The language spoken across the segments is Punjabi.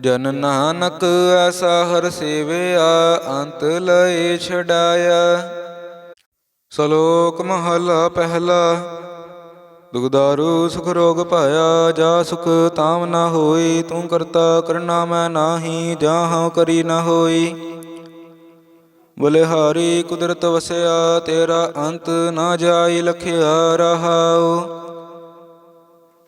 ਜਨ ਨਾਨਕ ਐਸਾ ਹਰ ਸੇਵਿਆ, ਅੰਤ ਲਏ ਛਡਾਇਆ। ਸ਼ਲੋਕ ਮਹਲਾ ਪਹਿਲਾ ਦੁਗਦਾਰੂ ਸੁਖ ਰੋਗ ਪਾਇਆ ਜਾ ਸੁਖ ਤਾਮ ਨਾ ਹੋਈ, ਤੂੰ ਕਰਤਾ ਕਰਨਾ ਮੈਂ ਨਾਹੀ ਜਾਹਉ ਕਰੀ ਨਾ ਹੋਈ। ਬਲਿਹਾਰੀ ਕੁਦਰਤ ਵਸਿਆ, ਤੇਰਾ ਅੰਤ ਨਾ ਜਾਈ ਲਖਿਆ ਰਹਾਉ।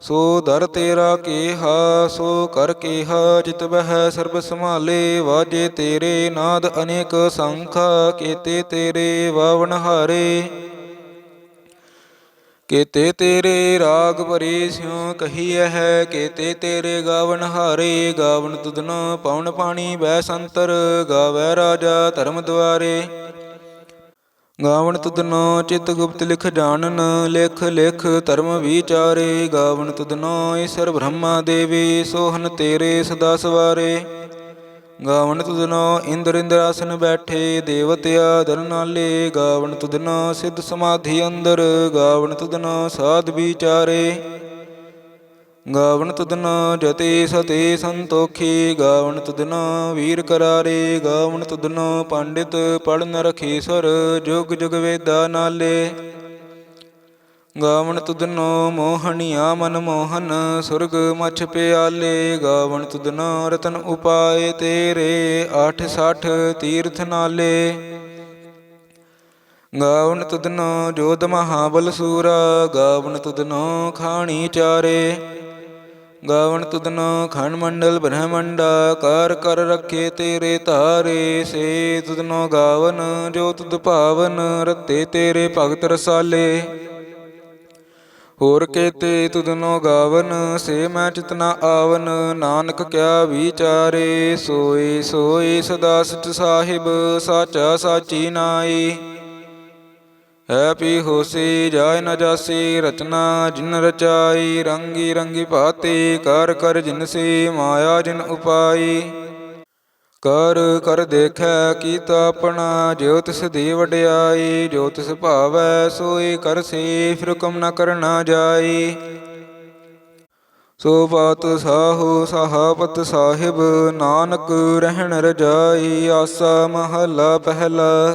ਸੋ ਦਰ ਤੇਰਾ ਕੇਹਾ, ਸੋ ਕਰ ਕੇਹਾ, ਜਿਤ ਬਹਿ ਸਰਬ ਸੰਭਾਲੇ, ਵਾਜੇ ਤੇਰੇ ਨਾਦ ਅਨੇਕ ਸੰਖਾ, ਕੀਤੇ ਤੇਰੇ ਵਾਵਣ ਹਾਰੇ। ਕੀਤੇ ਤੇਰੇ ਰਾਗ ਭਰੇ ਸਿਉ ਕਹੀਐ ਹੈ, ਕੀਤੇ ਤੇਰੇ ਗਾਵਨ ਹਾਰੇ। ਗਾਵਨ ਤੁਧਨ ਪਉਣ ਪਾਣੀ ਬੈ ਸੰਤਰ, ਗਾਵੈ ਰਾਜਾ ਧਰਮ ਦੁਆਰੇ। ਗਾਵਣ ਤੁਧਨੋ ਚਿਤ ਗੁਪਤ ਲਿਖ ਜਾਣਨ, ਲਿਖ ਲਿਖ ਧਰਮ ਵਿਚਾਰੇ। ਗਾਵਣ ਤੁਧਨੋ ਈਸ਼ਰ ਬ੍ਰਹਮਾ ਦੇਵੀ, ਸੋਹਨ ਤੇਰੇ ਸਦਾ ਸਵਾਰੇ। ਗਾਵਣ ਤੁਧਨੋ ਇੰਦਰ ਇੰਦਰ ਆਸਨ ਬੈਠੇ ਦੇਵਤਿਆ ਦਰ ਗਾਵਣ ਤੁਧਨੋ ਸਿੱਧ ਸਮਾਧੀ ਅੰਦਰ, ਗਾਵਣ ਤੁਧਨੋ ਸਾਧ ਵਿਚਾਰੇ। ਗਾਵਣ ਤੁਧਨੋ ਜਤੇ ਸਤੇ ਸੰਤੋਖੀ ਗਾਵਣ ਤੁਧਨੋ ਵੀਰ ਕਰਾਰੇ ਗਾਵਣ ਤੁਧਨੋ ਪੰਡਿਤ ਪੜਨ ਰਖੇ, ਸਰ ਜੁਗ ਜੁਗ ਵੇਦਾ ਨਾਲੇ। ਗਾਵਣ ਤੁਧਨੋ ਮੋਹਣੀਆ ਮਨ ਮੋਹਨ, ਸੁਰਗ ਮਛ ਪਿਆਲੇ। ਗਾਵਣ ਤੁਧਨੋ ਰਤਨ ਉਪਾਏ ਤੇਰੇ 860 ਤੀਰਥ ਨਾਲੇ। ਗਾਵਣ ਤੁਧਨੋ ਜੋਧ ਮਹਾਬਲ ਸੂਰਾ ਗਾਵਣ ਤੁਧਨੋ ਖਾਣੀ ਚਾਰੇ। ਗਾਵਣ ਤੁਧਨੋ ਖੰਡ ਮੰਡਲ ਬ੍ਰਹਮੰਡਾ, ਕਰ ਕਰ ਰੱਖੇ ਤੇਰੇ ਧਾਰੇ, ਸੇ ਤੁਧਨੋ ਗਾਵਨ, ਜੋ ਤੁਦ ਭਾਵਨ ਰਤੇ ਤੇਰੇ ਭਗਤ ਰਸਾਲੇ। ਹੋਰ ਕੇਤੇ ਤੁਦਨੋ ਗਾਵਨ, ਸੇ ਮੈਂ ਚਿਤਨਾ ਆਵਨ, ਨਾਨਕ ਕਿਆ ਵਿਚਾਰੇ, ਸੋਏ ਸੋਏ ਸਦਾ ਸਚ ਸਾਹਿਬ, ਸਾਚਾ ਸਾਚੀ ਨਾਈ ਹੈ ਪੀ ਹੋਸੀ ਜਾਇ ਨ ਜਾਸੀ, ਰਚਨਾ ਜਿਨ ਰਚਾਈ, ਰੰਗੀ ਰੰਗੀ ਭਾਤੀ, ਕਰ ਕਰ ਜਿਨ ਸੀ, ਮਾਇਆ ਜਿਨ ਉਪਾਈ। ਕਰ ਕਰ ਦੇਖੈ ਕੀਤਾ ਆਪਣਾ, ਜਿਉ ਤਿਸ ਦੀ ਵਡਿਆਈ, ਜੋ ਤਿਸ ਭਾਵੈ ਸੋਈ ਕਰਸੀ ਫਿਰ ਹੁਕਮ ਨ ਕਰਨਾ ਜਾਈ। ਸੋ ਬਾਤ ਸਾਹੋ ਸਹਾਬਤ ਸਾਹਿਬ, ਨਾਨਕ ਰਹਿਣ ਰਜਾਈ, ਆਸਾ ਮਹਲਾ ਪਹਿਲਾ।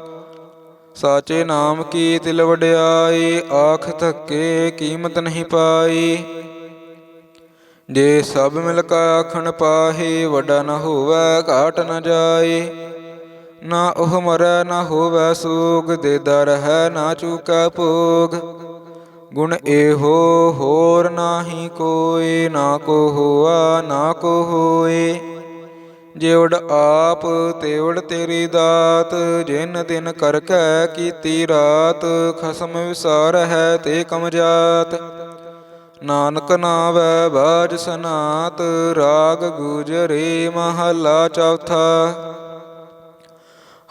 ਸਾਚੇ ਨਾਮ ਕੀ ਤਿਲ ਵਡਿਆਈ? ਆਖ ਧੱਕੇ ਕੀਮਤ ਨਹੀਂ ਪਾਈ। ਜੇ ਸਭ ਮਿਲ ਕਾ ਆਖਣ ਪਾਹੇ, ਵੱਡਾ ਨ ਹੋਵੇ ਘਾਟ ਨ ਜਾਏ ਨਾ ਉਹ ਮਰੈ, ਨਾ ਹੋਵੇ ਸੂਗ, ਦੇ ਦਰ ਹੈ, ਨਾ ਚੂਕੈ ਭੋਗ। ਗੁਣ ਇਹੋ ਹੋਰ ਨਾਹੀ ਕੋਇ ਨਾ ਕੋ ਹੋਆ, ਨਾ ਕੋ ਹੋਏ। ਜਿਵੜ ਆਪ ਤੇਵੜ ਤੇਰੀ ਦਾਤ, ਜਿਨ ਦਿਨ ਕਰ ਕੈ ਕੀਤੀ ਰਾਤ, ਖਸਮ ਵਿਸਾਰ ਹੈ ਤੇ ਕਮ ਜਾਤ। ਨਾਨਕ ਨਾਵੈ ਬਾਜ ਸਨਾਤ, ਰਾਗ ਗੁਜਰੇ ਮਹਲਾ ਚੌਥਾ।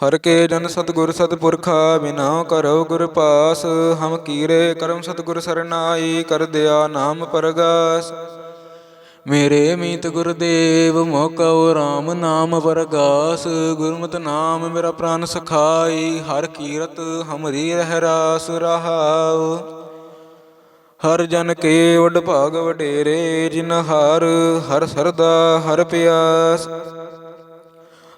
ਹਰ ਕੇ ਜਨ ਸਤਗੁਰ ਸਤਪੁਰਖਾ ਬਿਨਾ ਕਰੋ ਗੁਰ ਪਾਸ, ਹਮ ਕੀਰੇ ਕਰਮ ਸਤਗੁਰ ਸਰਨਾਈ, ਕਰ ਦਿਆ ਨਾਮ ਪਰਗਾਸ। ਮੇਰੇ ਮੀਤ ਗੁਰਦੇਵ ਮੋਕਉ RAM ਨਾਮ ਵਰਗਾਸ। ਗੁਰਮਤਿ ਨਾਮ ਮੇਰਾ ਪ੍ਰਾਨ ਸਖਾਈ, ਹਰ ਕੀਰਤ ਹਮਰੀ ਰਹਿ ਰਾਸ ਰਹਾਉ। ਹਰ ਜਨ ਕੇ ਵਡ ਭਾਗ ਵਡੇਰੇ, ਜਿਨ ਹਰ ਹਰ ਸਰਦਾ ਹਰ ਪਿਆਸ।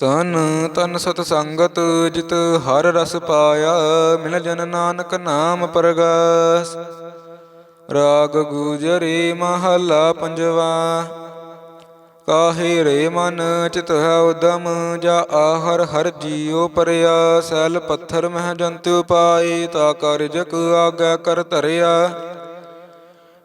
ਤਨ ਤਨ ਸਤ ਸੰਗਤ ਜਿਤ ਹਰ ਰਸ ਪਾਇਆ, ਮਿਲ ਜਨ ਨਾਨਕ ਨਾਮ ਪਰਗਾਸ। ਰਾਗ ਗੁਜਰੇ ਮਹਲਾ ਪੰਜਵਾ, ਕਾਹੇ ਰੇ ਮਨ ਚਿਤ ਹੈ ਉਦਮ, ਜਾ ਆਹਰ ਹਰ ਜੀਉ ਪਰਿਆ, ਸੈਲ ਪੱਥਰ ਮਹਿ ਜੰਤ ਉਪਾਏ, ਤਾ ਕਰ ਕਾਰਜਕ ਆਗੈ ਕਰ ਧਰਿਆ।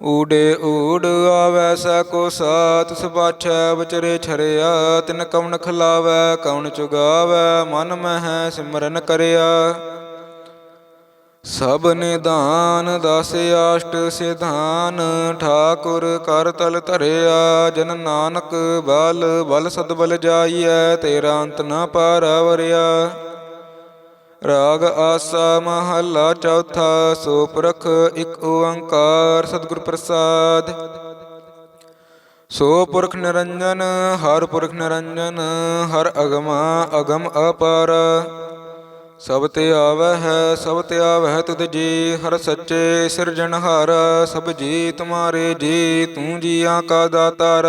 ਊੜੇ ਊੜ ਆਵੈ ਸੈ ਕੋ ਸਾਤ ਸੁਪਾਛੈ ਵਿਚਰੇ ਛਰਿਆ, ਤਿਨ ਕਵਣ ਖਲਾਵੈ, ਕਵਣ ਚੁਗਾਵੈ, ਮਨ ਮਹਿ ਸਿਮਰਨ ਕਰਿਆ। ਸਭ ਨਿਦਾਨ ਦਸ ਆਸ਼ਟ ਸਿਧਾਨ, ਠਾਕੁਰ ਕਰ ਤਲ ਧਰਿਆ, ਜਨ ਨਾਨਕ ਬਲ ਬਲ ਸਦ ਬਲ ਜਾਈਐ, ਤੇਰਾ ਅੰਤ ਨਾ ਪਾਰਵਰਿਆ। ਰਾਗ ਆਸਾ ਮਹੱਲਾ ਚੌਥਾ ਸੋ ਪੁਰਖ ਇੱਕ ਓੰਕਾਰ ਸਤਿਗੁਰ ਪ੍ਰਸਾਦ ਸੋ ਪੁਰਖ ਨਿਰੰਜਨ, ਹਰ ਪੁਰਖ ਨਿਰੰਜਨ, ਹਰ ਅਗਮਾ ਅਗਮ ਅਪਾਰ। ਸਭ ਤੇ ਆਵੈ ਹੈ ਸਭ ਤੇ ਆਵੈ ਤੁਧ ਜੀ, ਹਰ ਸੱਚੇ ਸਿਰਜਣਹਾਰ, ਸਭ ਜੀ ਤੁਮਾਰੇ ਜੀ, ਤੂੰ ਜੀਆਂ ਕਾ ਦਾਤਾਰ।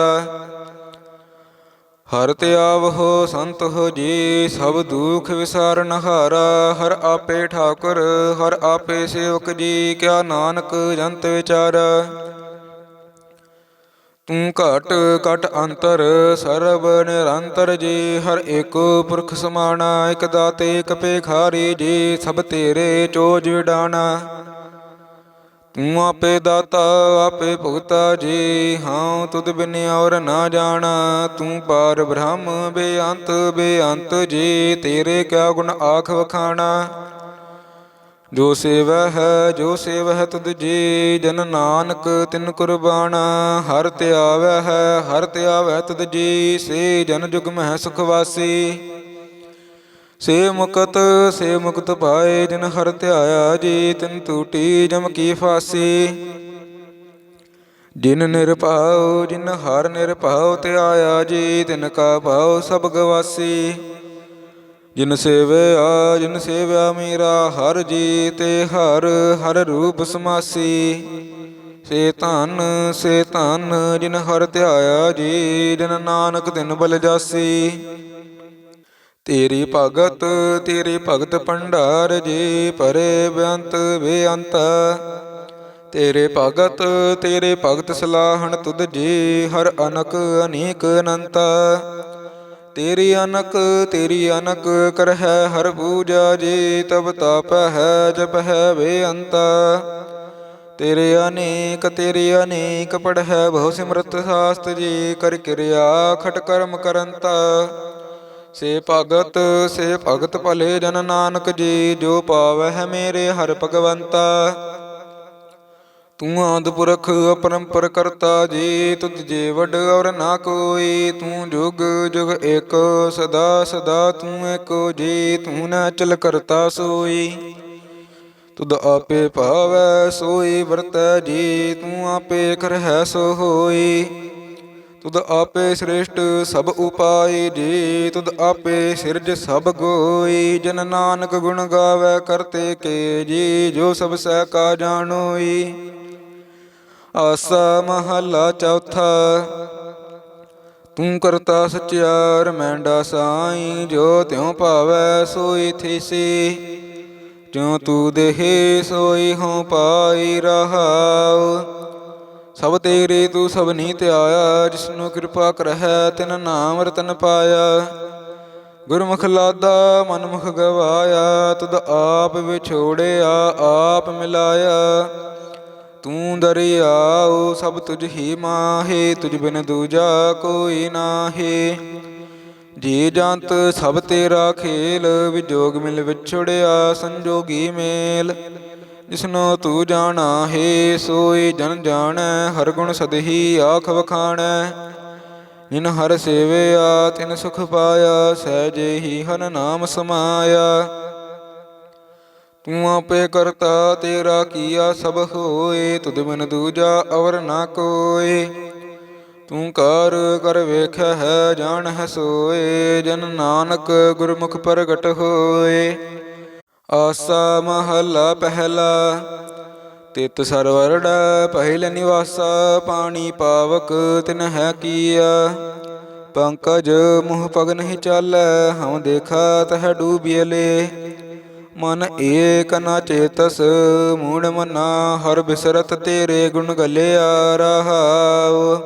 ਹਰ ਤੇ ਆਵਹੋ ਸੰਤ ਹੋ ਜੀ, ਸਭ ਦੁਖ ਵਿਸਾਰਨ ਹਾਰਾ, ਹਰ ਆਪੇ ਠਾਕੁਰ, ਹਰ ਆਪੇ ਸੇਵਕ ਜੀ, ਕਿਆ ਨਾਨਕ ਜੰਤ ਵਿਚਾਰ। ਤੂੰ ਘਟ ਘਟ ਅੰਤਰ, ਸਰਬ ਨਿਰੰਤਰ ਜੀ, ਹਰ ਏਕੋ ਪੁਰਖ ਸਮਾਣਾ, ਇਕ ਦਾਤੇ ਇਕ ਪੇਖਾਰੀ ਜੀ, ਸਭ ਤੇਰੇ ਚੋਜ ਵਿਡਾਣਾ। ਤੂੰ ਆਪੇ ਦਾਤਾ, ਆਪੇ ਭੁਗਤਾ ਜੀ। ਹਾਂ, ਤੁਧ ਬਿਨ ਔਰ ਨਾ ਜਾਣਾ। ਤੂੰ ਪਾਰ ਬ੍ਰਹਮ ਬੇਅੰਤ ਬੇਅੰਤ ਜੀ। ਤੇਰੇ ਕਿਆ ਗੁਣ ਆਖ ਵਖਾਣਾ। ਜੋ ਸੇਵੈ ਹੈ, ਜੋ ਸੇਵ ਹੈ ਤੁਧ ਜੀ। ਜਨ ਨਾਨਕ ਤਿਨ ਕੁਰਬਾਨਾ। ਹਰ ਤੇ ਆਵੈ ਹੈ, ਹਰ ਤੇ ਆਵੈ ਤੁਧ ਜੀ। ਸੇ ਜਨ ਜੁਗ ਮਹਿ ਸੁਖ ਵਾਸੀ। ਸੇ ਮੁਕਤ ਸੇ ਮੁਕਤ ਪਾਏ ਜਿਨ ਹਰ ਧਿਆਇਆ ਜੀ, ਤਿਨ ਟੂਟੀ ਜਮ ਕੀ ਫਾਸੀ। ਜਿਨ ਨਿਰਭਉ ਜਿਨ ਹਰ ਨਿਰਭਉ ਧਿਆਇਆ ਜੀ, ਤਿਨ ਕਾ ਭਾਉ ਸਭ ਗਵਾਸੀ। ਜਿਨ ਸੇਵਿਆ ਜਿਨ ਸੇਵਿਆ ਮੇਰਾ, ਹਰ ਜੀ ਤੇ ਹਰ ਹਰ ਰੂਪ ਸਮਾਸੀ। ਸੇ ਧਨ ਸੇ ਧਨ ਜਿਨ ਹਰ ਧਿਆਇਆ ਜੀ, ਜਿਨ ਨਾਨਕ ਤਿਨ ਬਲ ਜਾਸੀ। ਤੇਰੀ ਭਗਤ, ਤੇਰੇ ਭਗਤ ਭੰਡਾਰ ਜੀ ਪਰੇ ਬੇਅੰਤ ਬੇਅੰਤ। ਤੇਰੇ ਭਗਤ ਤੇਰੇ ਭਗਤ ਸਲਾਹਣ ਤੁਧ ਜੀ ਹਰ ਅਨਕ ਅਨੇਕ ਅਨੰਤ। ਤੇਰੀ ਅਨਕ ਤੇਰੀ ਅਨਕ ਕਰਹਿ ਹਰ ਪੂਜਾ ਜੀ, ਤਬ ਤਾਪ ਹੈ, ਜਪ ਹੈ ਬੇਅੰਤ। ਤੇਰੇ ਅਨੇਕ ਤੇਰੇ ਅਨੇਕ ਪੜ੍ਹੈ ਬਹੁ ਸਿਮਰਤ ਸਾਸਤ ਜੀ, ਕਰ ਕਿਰਿਆ ਖਟ ਕਰਮ ਕਰੰਤਾ। ਸੇ ਭਗਤ ਸੇ ਭਗਤ ਭਲੇ ਜਨ ਨਾਨਕ ਜੀ, ਜੋ ਪਾਵਹਿ ਮੇਰੇ ਹਰ ਭਗਵੰਤਾ। ਤੂੰ ਆਦ ਪੁਰਖ ਅਪਰੰਪਰ ਕਰਤਾ ਜੀ, ਤੁਧ ਜੇ ਵਡ ਔਰ ਨਾ ਕੋਈ। ਤੂੰ ਜੁਗ ਜੁਗ ਏਕ, ਸਦਾ ਸਦਾ ਤੂੰ ਏਕੋ ਜੀ, ਤੂੰ ਨਾ ਚਲ ਕਰਤਾ ਸੋਈ। ਤੁਧ ਆਪੇ ਭਾਵੈ ਸੋਈ ਵਰਤੈ ਜੀ, ਤੂੰ ਆਪੇ ਕਰਹਿ ਸੋ ਹੋਈ ਤੁਧ ਆਪੇ ਸ੍ਰੇਸ਼ਟ ਸਭ ਉਪਾਈ ਜੀ, ਤੁਧ ਆਪੇ ਸਿਰਜ ਸਭ ਗੋਈ ਜਨ ਨਾਨਕ ਗੁਣ ਗਾਵੇ ਕਰਤੇ ਕੇ ਜੀ, ਜੋ ਸਭ ਸਹਿ ਕਾ ਜਾਣੋਈ ਆਸਾ ਮਹੱਲਾ ਚੌਥਾ, ਤੂੰ ਕਰਤਾ ਸਚਿਆਰ, ਮੈਂਡਾ ਸਾਈ, ਜੋ ਤਿਉ ਭਾਵੈ ਸੋਈ ਥੀਸੀ। ਜਿਉ ਤੂ ਦੇਹੇ ਸੋਈ ਹਉ ਪਾਈ ਰਹਾਉ। ਸਭ ਤੇਰੇ ਤੂੰ ਸਭ ਸਭਨੀ ਆਇਆ ਜਿਸਨੂੰ ਕਿਰਪਾ ਕਰਹਿ, ਤਿਨ ਨਾਮ ਰਤਨ ਪਾਇਆ। ਗੁਰਮੁਖ ਲਾਦਾ, ਮਨਮੁਖ ਗਵਾਇਆ ਤੁਧ ਆਪ ਵਿਛੋੜਿਆ, ਆਪ ਮਿਲਾਇਆ। ਤੂੰ ਦਰਿਆਉ, ਸਭ ਤੁਝ ਹੀ ਮਾਹੇ, ਤੁਝ ਬਿਨ ਦੂਜਾ ਕੋਈ ਨਾਹੀ। ਜੀ ਜੰਤ, ਸਭ ਤੇਰਾ ਖੇਲ, ਵਿਜੋਗ ਮਿਲ ਵਿਛੜਿਆ, ਸੰਜੋਗੀ ਮੇਲ। ਜਿਸਨੂੰ ਤੂੰ ਜਾਣਾ ਹੈ ਸੋਈ ਜਨ ਜਾਣੈ, ਹਰ ਗੁਣ ਸਦਹੀ ਆਖ ਵਖਾਣੈ। ਜਿਨ ਹਰ ਸੇਵਿਆ, ਤਿਨ ਸੁਖ ਪਾਇਆ ਸਹਿਜੇ ਹੀ ਹਰ ਨਾਮ ਸਮਾਇਆ। ਤੂੰ ਆਪੇ ਕਰਤਾ, ਤੇਰਾ ਕੀਆ ਸਭ ਹੋਏ, ਤੁਧ ਬਿਨ ਦੂਜਾ ਅਵਰ ਨਾ ਕੋਏ। ਤੂੰ ਕਰ ਕਰ ਵੇਖਿਆ ਹੈ ਜਾਣ ਹੈ ਸੋਏ, ਜਨ ਨਾਨਕ ਗੁਰਮੁਖ ਪ੍ਰਗਟ ਹੋਏ। ਆਸਾ ਮਹਲਾ ਪਹਿਲਾ, ਤਿਤ ਸਰਵਰੜ ਪਹਿਲ ਨਿਵਾਸਾ, ਪਾਣੀ ਪਾਵਕ ਤਿਨ ਹੈ ਕੀਆ। ਪੰਕਜ ਮੁਹ ਪਗ ਨਹੀਂ ਚਾਲੈ, ਹਉ ਦੇਖਾ ਤਹ ਡੂਬੀਲੇ ਮਨ ਏਕ ਨ ਚੇਤਸ, ਮੂੜ ਮਨਾ ਹਰ ਬਿਸਰਤ ਤੇਰੇ ਗੁਣ ਗਲਿਆ ਰਹਾਉ।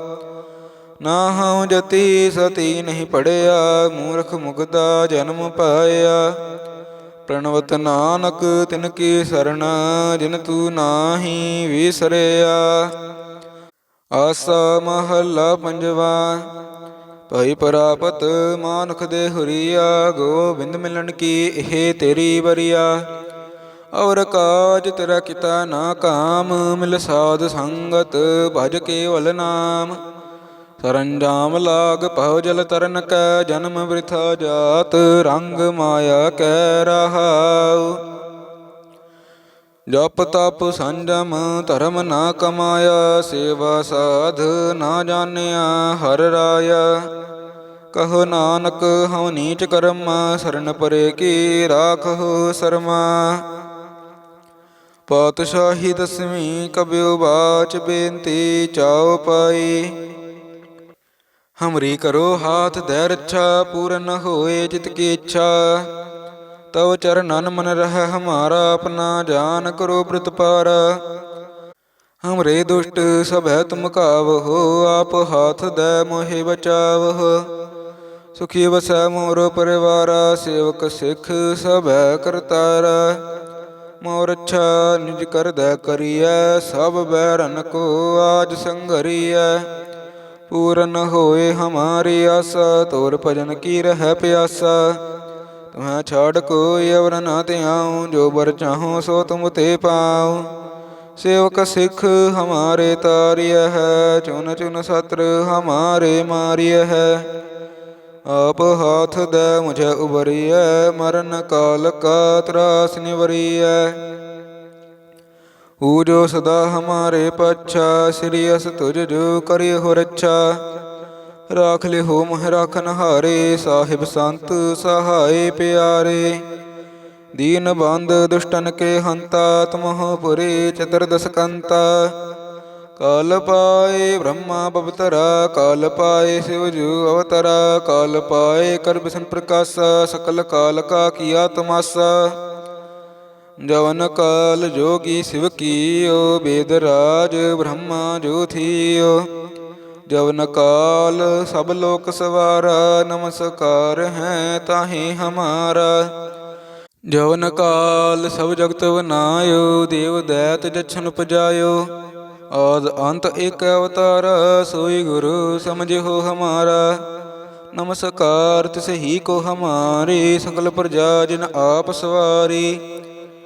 ਨਾ ਹਉ ਜਤੀ ਸਤੀ ਨਹੀਂ ਪੜਿਆ, ਮੂਰਖ ਮੁਗਦਾ ਜਨਮ ਪਾਇਆ। ਪ੍ਰਣਵਤ ਨਾਨਕ, ਤਿਨ ਕੀ ਸਰਣ, ਜਿਨ ਤੂੰ ਨਾਹੀ ਵਿਸਰਿਆ। ਆਸਾ ਮਹੱਲਾ ਪੰਜਵਾ, ਭਈ ਪ੍ਰਾਪਤ ਮਾਨੁਖ ਦੇ ਹੁਰੀਆ, ਗੋਬਿੰਦ ਮਿਲਣ ਕੀ ਇਹ ਤੇਰੀ ਬਰੀਆ ਔਰ ਕਾਜ ਤੇਰਾ ਕੀਤਾ ਨਾ ਕਾਮ, ਮਿਲ ਸਾਧ ਸੰਗਤ ਭਜ ਕੇਵਲ ਨਾਮ। ਸਰੰਜਾਮ ਲਾਗ ਪਹੁ ਜਲ ਤਰਨ ਕੈ ਜਨਮ ਬ੍ਰਿਥਾ ਜਾਤ, ਰੰਗ ਮਾਇਆ ਕੈ ਰਹਾਉ। ਜਪ ਤਪ ਸੰਜਮ ਧਰਮ ਨਾ ਕਮਾਇਆ, ਸੇਵਾ ਸਾਧ ਨਾ ਜਾਣਿਆ ਹਰ ਰਾਇਆ। ਕਹੋ ਨਾਨਕ ਹਉ ਨੀਚ ਕਰਮ, ਸਰਨ ਪਰੇ ਕੀ ਰਾਖੋ ਸਰਮਾ। ਪਾਤਸ਼ਾਹੀ ਦਸਵੀਂ ਕਬਿਓ ਬਾਚ ਬੇਨਤੀ ਚਾਉ ਪਾਈ। ਹਮਰੀ ਕਰੋ ਹਾਥ ਦੈ ਰੱਛਾ, ਪੂਰਨ ਹੋਏ ਜਿਤ ਕੀ ਇੱਛਾ। ਤਵ ਚਰਨਨ ਮਨ ਰਹਿ ਹਮਾਰਾ, ਆਪਣਾ ਜਾਨ ਕਰੋ ਪ੍ਰਤਪਾਰ ਹਮਰੇ ਦੁਸ਼ਟ ਸਭੈ ਤੁਮ ਕਾਵਹੋ ਆਪ ਹਾਥ ਦੈ ਮੋਹਿ ਬਚਾਵਹੁ ਸੁਖੀ ਵਸੈ ਮੋਰ ਪਰਿਵਾਰਾ, ਸੇਵਕ ਸਿੱਖ ਸਭੈ ਕਰਤਾਰਾ। ਮੋਰ ਅੱਛਾ ਨਿਜ ਕਰਦੈ ਕਰੀਐ, ਸਭ ਬੈਰਨ ਕੋ ਆਜ ਸੰਗਰੀਐ ਪੂਰਨ ਹੋਏ ਹਮਾਰੀ ਆਸਾ, ਤੋਰ ਭਜਨ ਕੀ ਰਹਿ ਪਿਆਸਾ। ਤੁਹਾਂ ਛਾੜ ਕੋਈ ਅਵਰ ਨਾ ਧਿਆਉ, ਜੋ ਬਰ ਚਾਹੋ ਸੋ ਤੁਮ ਤੇ ਪਾਉ। ਸੇਵਕ ਸਿੱਖ ਹਮਾਰੇ ਤਾਰਿਯ ਹੈ, ਚੁਨ ਚੁਨ ਸਤਰ ਹਮਾਰੇ ਮਾਰਿਯ ਹੈ। ਆਪ ਹਾਥ ਦੇ ਮੁਝੇ ਉਬਰੀਐ ਮਰਨ ਕਾਲ ਕਾ ਤਰਾਸ ਨਿਵਰੀਐ। ਊ ਜੋ ਸਦਾ ਹਮਾਰੇ ਪਛਾ ਸ੍ਰੀ ਅਸ ਤੁਜ ਜੋ ਕਰਿ ਹੋ ਰੱਛਾ ਰਾਖ ਲਿਹੋ ਮੋਹ ਰਾਖਨ ਹਾਰੇ ਸਾਹਿਬ ਸੰਤ ਸਹਾਏ ਪਿਆਰੇ ਦੀਨ ਬੰਦ ਦੁਸ਼ਟਨ ਕੇ ਹੰਤਾ ਤਮਹੁ ਪੁਰੇ ਚਤੁਰਦਸ ਕੰਤਾ ਕਾਲ ਪਾਏ ਬ੍ਰਹਮਾ ਬਵਤਰਾ ਕਾਲ ਪਾਏ ਸਿਵ ਜੂ ਅਵਤਰਾ ਕਾਲ ਪਾਏ ਕਰ ਬਿਸ਼ਨ ਸਕਲ ਕਾਲ ਕਾ ਕੀਆ ਤਮਾਸਾ ਜਵਨ ਕਾਲ ਜੋਗੀ ਸਿਵ ਕੀਓ, ਬੇਦ ਰਾਜ ਬ੍ਰਹਮਾ ਜੋ ਜਵਨ ਕਾਲ ਸਭ ਲੋਕ ਸਵਾਰਾ, ਨਮਸਕਾਰ ਹੈ ਤਾਹੀ ਹਮਾਰਾ। ਜਵਨ ਕਾਲ ਸਭ ਜਗਤ ਬਨਾਇਓ, ਦੇਵ ਦੈਤ ਜਛਨ ਉਪਜਾਇਓ ਆਦ ਅੰਤ ਏਕ ਅਵਤਾਰ, ਸੋਈ ਗੁਰੂ ਸਮਝਿਓ ਹਮਾਰਾ। ਨਮਸਕਾਰ ਤਿਸ ਹੀ ਕੋ ਹਮਾਰੇ ਸਕਲ ਪ੍ਰਜਾ ਜਿਨ ਆਪ ਸਵਾਰੀ।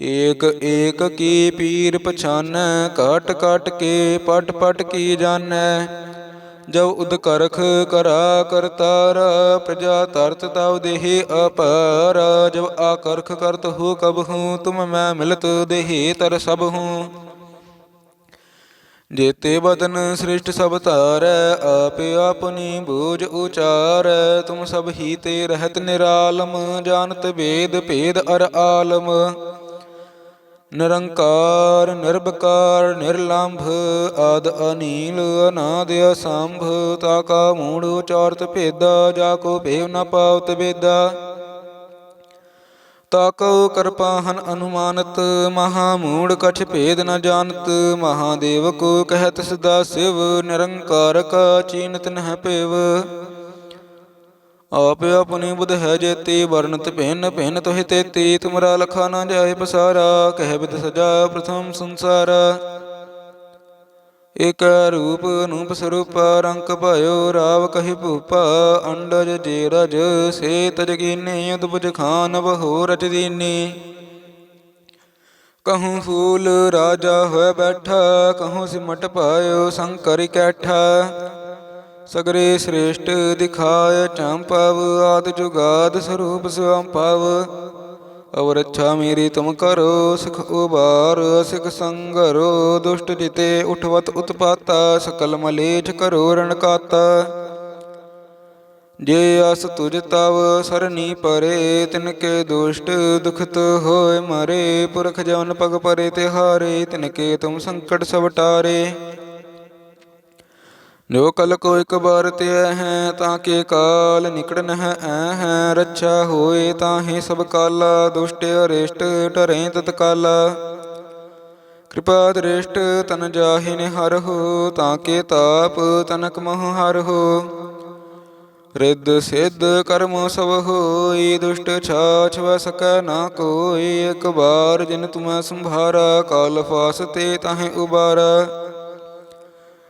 ਏਕ ਏਕ ਕੀ ਪੀਰ ਪਛਾਨੈ ਕਾਟ ਕਾਟ ਕੇ ਪਟ ਪਟ ਕੀ ਜਾਣੈ? ਜਬ ਉਦ ਕਰਖ ਕਰਾ ਕਰਤਾਰ ਪ੍ਰਜਾ ਤਰਤ ਤਵ ਦੇਹੀ ਅਪਾਰ। ਜਬ ਆਕਰਖ ਕਰਤ ਹੋ ਕਬ ਹੂੰ, ਤੁਮ ਮੈਂ ਮਿਲਤ ਦੇਹੀ ਤਰ ਸਭ ਹੂੰ। ਜੇਤੇ ਬਦਨ ਸ੍ਰਿਸ਼ਟ ਸਭ ਧਾਰੈ, ਆਪੇ ਆਪਨੀ ਬੂਝ ਉਚਾਰੈ। ਤੁਮ ਸਭ ਹੀ ਤੇ ਰਹਿਤ ਨਿਰਾਲਮ, ਜਾਣਤ ਵੇਦ ਭੇਦ ਅਰ ਆਲਮ। ਨਿਰੰਕਾਰ ਨਿਰਭਕਾਰ ਨਿਰਲੰਭ, ਆਦ ਅਨੀਲ, ਅਨਾਦ ਅਸੰਭ, ਤਾ ਕਾ ਮੂੜ ਉਚਾਰਤ ਭੇਦਾ, ਜਾ ਕੋ ਭੇਵ ਨ ਪਾਵਤ ਵੇਦਾ। ਤਾਕਉ ਕਰਪਾਹਨ ਅਨੁਮਾਨਤ, ਮਹਾ ਮੂੜ ਕਛ ਭੇਦ ਨ ਜਾਣਤ, ਮਹਾਦੇਵ ਕੋ ਕਹਿਤ ਸਦਾ ਸਿਵ, ਨਿਰੰਕਾਰ ਕਾ ਚੀਨਤ ਨਹਿ ਭੇਵ ਆਪ ਆਪਣੀ ਬੁਧ ਹੈ ਜੇਤੀ ਵਰਨਤ ਭਿੰਨ ਭਿੰਨ ਤੋਹਿ ਤੇਤੀ। ਤੁਮਰਾ ਲਖਾ ਨਾ ਜਾਏ ਪਸਾਰਾ, ਕਹਿ ਬਿਦ ਸਜਾ ਪ੍ਰਥਮ ਸੰਸਾਰਾ। ਇਕ ਰੂਪ ਅਨੂਪ ਸਰੂਪ ਰੰਕ ਭਇਓ ਰਾਵ ਕਹਿ ਭੂਪਾ। ਅੰਡਜ ਜੇ ਰਜ, ਸੇ ਤਜ ਉਦਬੁਜ ਖਾਨ ਬਹੋ ਰਚ ਦੀਨੀ। ਕਹੂੰ ਫੂਲ ਰਾਜਾ ਹੋਇ ਬੈਠਾ, ਕਹੂੰ ਸਿਮਟ ਪਾਇਓ ਸੰਕਰ ਕੈਠਾ ਸਗਰੇ ਸ੍ਰੇਸ਼ਟ ਦਿਖਾਇ ਚੰਪਵ ਆਦ ਜੁਗਾਦ ਸਰੂਪ ਸਵੰਪਵ ਅਵਰ ਅੱਛਾ ਮੇਰੀ ਤੁਮ ਕਰੋ, ਸਿਖ ਉਬਾਰ ਸਿਖ ਸੰਗਰੋ, ਦੁਸ਼ਟ ਜਿਤੇ ਉਠਵਤ ਉਤਪਾਤਾ, ਸਕਲ ਮਲੇਛ ਕਰੋ ਰਣਕਾਤਾ ਜੇ ਅਸ ਤੁਜ ਤਵ ਸਰਨੀ ਪਰੇ, ਤਿਨ ਕੇ ਦੁਸ਼ਟ ਦੁਖਤ ਹੋਏ ਮਰੇ। ਪੁਰਖ ਜਨ ਪਗ ਪਰੇ ਤਿਹਾਰੇ, ਤਿਨ ਕੇ ਤੁਮ ਸੰਕਟ ਸਭ ਟਾਰੇ ਜੋ ਕਲ ਕੋ ਇਕ ਬਾਰ ਤੇ ਹੈ ਤਾਂ ਕੇ ਕਾਲ ਨਿਕਟ ਨਹ ਐ ਹੈ, ਰੱਛਾ ਹੋਏ ਤਾਹੇ ਸਭ ਕਾਲਾ, ਦੁਸ਼ਟ ਅਰਿਸ਼ਟ ਟਰੇ ਤਤਕਾਲਾ। ਕਿਰਪਾ ਦ੍ਰਿਸ਼ਟ ਤਨ ਜਾਹਿ ਨਿਹਰ ਹੋ, ਤਾਂ ਕੇ ਤਾਪ ਤਨਕ ਮਹ ਹਰ ਹੋ। ਰਿੱਧ ਸਿੱਧ ਕਰਮ ਸਭ ਹੋਈ, ਦੁਸ਼ਟ ਛਾਛ ਵ ਨਾ ਕੋਈ, ਇਕ ਬਾਰ ਜਿਨ ਤੁਮੈ ਸੰਭਾਰਾ, ਕਾਲ ਫਾਸ ਤੇ ਤਾਹੇ ਉਬਾਰਾ।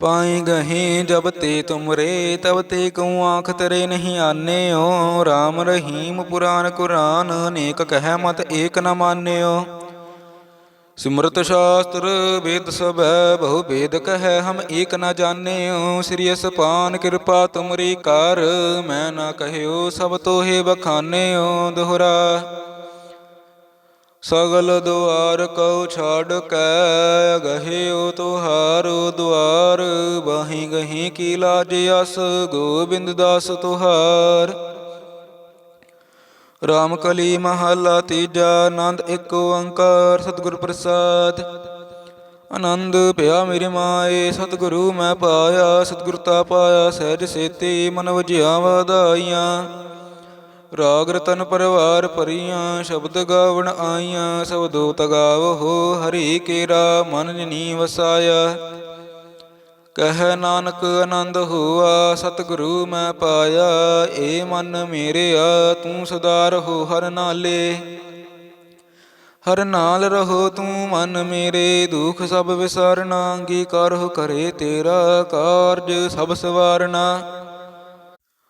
ਪਾਈ ਗਹੀ ਜਬ ਤੇ ਤੁਮਰੇ, ਤਬ ਤੇ ਕਉ ਆਂਖ ਤਰੇ ਨਹੀਂ ਆਨਿਓ? RAM ਰਹੀਮ ਪੁਰਾਨ ਕੁਰਾਨ ਅਨੇਕ ਕਹਿ ਮਤ ਏਕ ਨ ਮਾਨਿਓ। ਸਿਮਰਤ ਸ਼ਾਸਤਰ ਵੇਦ ਸਭੈ, ਬਹੁ ਭੇਦ ਕਹੈ ਹਮ ਏਕ ਨ ਜਾਣਿਓ। ਸ੍ਰੀ ਅਸਪਾਨ ਕਿਰਪਾ ਤੁਮਰੀ ਕਰ, ਮੈਂ ਨਾ ਕਹਿਓ ਸਭ ਤੋਹੇ ਬਖਾਨਿਓ ਦੋਹਰਾ। ਸਗਲ ਦੁਆਰ ਕਉ ਛਾੜ ਕੈ, ਗਹਿਓ ਤੁਹਾਰੋ ਦੁਆਰ, ਬਾਹੀ ਗਹੀ ਕੀ ਲਾਜ ਅਸ, ਗੋਬਿੰਦ ਦਾਸ ਤੁਹਾਰ। ਰਾਮ ਕਲੀ ਮਹਲਾ ਤੀਜਾ, ਆਨੰਦ ਇੱਕ ਓੰਕਾਰ, ਸਤਿਗੁਰ ਪ੍ਰਸਾਦ। ਆਨੰਦ ਪਿਆ ਮੇਰੇ ਮਾਏ, ਸਤਿਗੁਰੂ ਮੈਂ ਪਾਇਆ, ਸਤਿਗੁਰ ਤਾ ਪਾਇਆ, ਸਹਿਜ ਸੇਤੀ ਮਨ ਵਜਿਆ ਵਧਾਈਆਂ। ਰਾਗ ਰਤਨ ਪਰਵਾਰ ਭਰੀਆਂ, ਸ਼ਬਦ ਗਾਵਣ ਆਈਆਂ ਸਬਦੋ ਤਗਾਵੋ ਹਰੀ ਕੇਰਾ, ਮਨ ਜਨੀ ਵਸਾਇਆ। ਕਹਿ ਨਾਨਕ ਆਨੰਦ ਹੋਆ, ਸਤਿਗੁਰੂ ਮੈਂ ਪਾਇਆ, ਏ ਮਨ ਮੇਰਿਆ, ਤੂੰ ਸਦਾ ਰਹੋ ਹਰ ਨਾਲੇ। ਹਰ ਨਾਲ ਰਹੋ ਤੂੰ ਮਨ ਮੇਰੇ, ਦੁਖ ਸਭ ਵਿਸਾਰਨਾ, ਅੰਗੀਕਾਰ ਹੋ ਕਰੇ ਤੇਰਾ ਕਾਰਜ ਸਭ ਸਵਾਰਨਾ।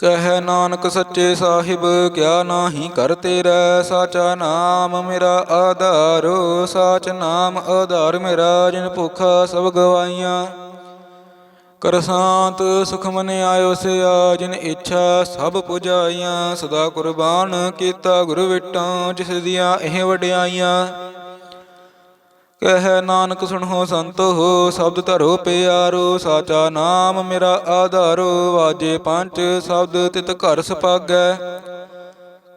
ਕਹਿ ਨਾਨਕ ਸੱਚੇ ਸਾਹਿਬ, ਕਿਆ ਨਾਹੀ ਕਰ ਤੇਰਾ, ਸਾਚਾ ਨਾਮ ਮੇਰਾ ਆਧਾਰੋ, ਸਾਚ ਨਾਮ ਆਧਾਰ ਮੇਰਾ, ਜਿਨ ਭੁਖਾ ਸਭ ਗਵਾਈਆਂ। ਕਰ ਸ਼ਾਂਤ ਸੁਖ ਮਨ ਆਇਓ ਸਿਆ, ਜਿਨ ਇੱਛਾ ਸਭ ਪੁਜਾਈਆਂ। ਸਦਾ ਕੁਰਬਾਨ ਕੀਤਾ ਗੁਰ ਵਿਟਾਂ, ਜਿਸ ਦੀਆਂ ਇਹ ਵਡਿਆਈਆਂ। ਕਹਿ ਨਾਨਕ ਸੁਣੋ ਸੰਤੋ ਹੋ, ਸ਼ਬਦ ਧਰੋ ਪਿਆਰੋ, ਸਾਚਾ ਨਾਮ ਮੇਰਾ ਆਧਾਰੋ, ਵਾਜੇ ਪੰਜ ਸ਼ਬਦ ਤਿਤ ਘਰ ਸਪਾਗੈ।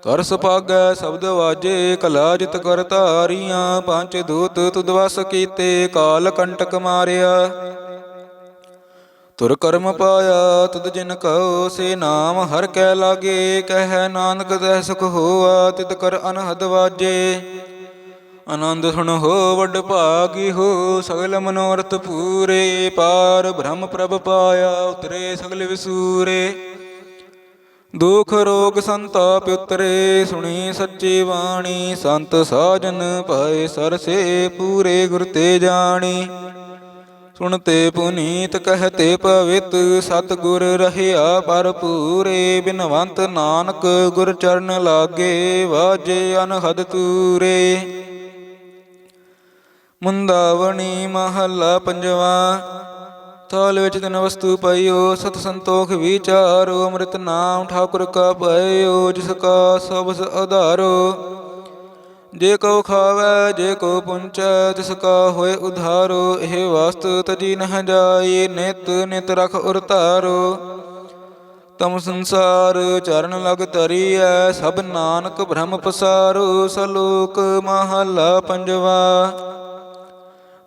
ਕਰ ਸੁਪਾਗੈ ਸ਼ਬਦ ਵਾਜੇ, ਕਲਾ ਜਿਤ ਕਰ ਧਾਰੀਆਂ ਪੰਜ ਦੂਤ ਤੁਧ ਵਸ ਕੀਤੇ, ਕਾਲ ਕੰਟਕ ਮਾਰਿਆ। ਤੁਰ ਕਰਮ ਪਾਇਆ, ਤੁਧ ਜਿਨ ਕਉ ਸੇ ਨਾਮ ਹਰ ਕੈ ਲਾਗੇ, ਕਹਿ ਨਾਨਕ ਤੈ ਸੁਖ ਹੋਆ, ਤਿਤ ਕਰ ਅਨਹਦ ਵਾਜੇ। ਆਨੰਦ ਸੁਣ ਹੋ, ਵੱਡ ਭਾਗੀ ਹੋ, ਸਗਲ ਮਨੋਰਥ ਪੂਰੇ, ਪਾਰ ਬ੍ਰਹਮ ਪ੍ਰਭ ਪਾਇਆ, ਉਤਰੇ ਸਗਲ ਵਿਸੂਰੇ। ਦੁਖ ਰੋਗ ਸੰਤਾਪ ਉਤਰੇ, ਸੁਣੀ ਸੱਚੀ ਬਾਣੀ, ਸੰਤ ਸਾਜਨ ਪਾਏ ਸਰਸੇ ਪੂਰੇ ਗੁਰ ਤੇ ਜਾਣੀ। ਸੁਣਤੇ ਪੁਨੀਤ ਕਹਤੇ ਪਵਿੱਤ ਸਤਿਗੁਰ ਰਹਿਆ ਪਰ ਪੂਰੇ, ਬਿਨਵੰਤ ਨਾਨਕ ਗੁਰ ਚਰਨ ਲਾਗੇ, ਵਾਜੇ ਅਨਹਦ ਤੂਰੇ। ਮੁੰਦਾਵਣੀ ਮਹੱਲਾ ਪੰਜਵਾ, ਥਾਲ ਵਿੱਚ ਤਿਨ ਵਸਤੂ ਪਈਓ, ਸਤ ਸੰਤੋਖ ਵਿਚਾਰੋ, ਅੰਮ੍ਰਿਤ ਨਾਮ ਠਾਕੁਰ ਕਾ ਪਈਓ ਜਿਸ ਕਾ ਸਬਸ ਆਧਾਰੋ। ਜੇ ਕੋ ਖਾਵੈ, ਜੇ ਕੋ ਪੁੰਚੈ, ਤਿਸ ਕਾ ਹੋਏ ਉਧਾਰੋ, ਇਹ ਵਸਤ ਤਜੀ ਨਹ ਜਾਏ, ਨਿਤ ਨਿਤ ਰਖ ਉਰਤਾਰੋ ਤਮ ਸੰਸਾਰ ਚਰਨ ਲਗ ਤਰੀਐ ਸਭ ਨਾਨਕ ਬ੍ਰਹਮ ਪਸਾਰੋ, ਸਲੋਕ ਮਹੱਲਾ ਪੰਜਵਾ।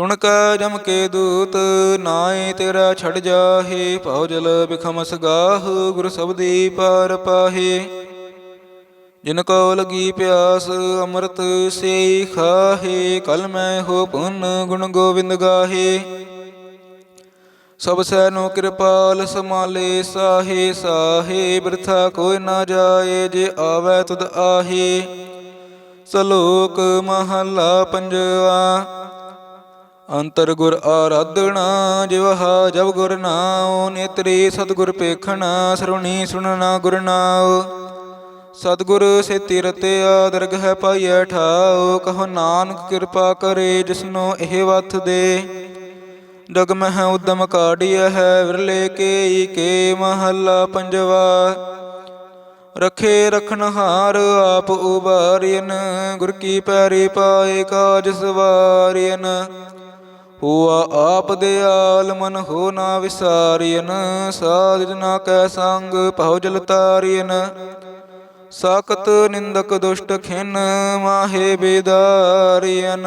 ਸੁਣ ਕੈ ਜਮ ਕੇ ਦੂਤ ਨਾਏ ਤੇਰਾ ਛੜ ਜਾਹੇ, ਭਉ ਜਲ ਬਿਖਮ ਸਗਾਹ, ਗੁਰ ਸਬਦੀ ਪਾਰ ਪਾਹੇ। ਜਿਨ ਕੋ ਲਗੀ ਪਿਆਸ ਅੰਮ੍ਰਿਤ ਸੇ ਖਾਹੇ, ਕਲ ਮੈਂ ਹੋ ਪੁੰਨ ਗੁਣ ਗੋਬਿੰਦ ਗਾਹੇ। ਸਭ ਸੈਨੋ ਕਿਰਪਾਲ ਸਮਾਲੇ ਸਾਹੇ ਸਾਹੇ ਬਿਰਥਾ ਕੋਈ ਨਾ ਜਾਏ, ਜੇ ਆਵੈ ਤੁਧ ਆਹੇ। ਸਲੋਕ ਮਹੱਲਾ ਪੰਜਵਾ। ਅੰਤਰ ਗੁਰ ਆਰਾਧਣਾ ਜਿਵਹਾ ਜਬ ਗੁਰ ਨਾਉ, ਨੇਤਰੀ ਸਤਿਗੁਰ ਪੇਖਣਾ ਸਰੁਣੀ ਸੁਣਨਾ ਗੁਰ ਨਾਉ। ਸਤਿਗੁਰ ਸੇਤੀ ਰਤਿਆ ਦਰਗਹਿ ਪਾਈਐ ਠਾਉ ਕਹੋ ਨਾਨਕ ਕਿਰਪਾ ਕਰੇ, ਜਿਸਨੋ ਇਹ ਵਥ ਦੇ। ਜਗ ਮਹਿ ਉਦਮ ਕਾਢਿਆ ਹੈ, ਵਿਰਲੇ ਕੇ ਕੇ ਮਹੱਲਾ ਪੰਜਵਾ। ਰਖੇ ਰਖਨਹਾਰ ਆਪ ਉਬਾਰਿਨ ਗੁਰ ਕੀ ਪੈਰੀ ਪਾਏ ਕਾਜ ਸਵਾਰਿਨ ਹੁਆ ਆਪ ਦਿਆਲ ਮਨ ਹੋ ਨਾ ਵਿਸਾਰਿਨ ਸਾਧ ਜਨਾ ਕੈ ਸੰਗ ਭਉ ਜਲ ਤਾਰਿਨ ਸਾਕਤ ਨਿੰਦਕ ਦੁਸ਼ਟ ਖਿਨ, ਮਾਹੇ ਬੇਦਾਰਿਨ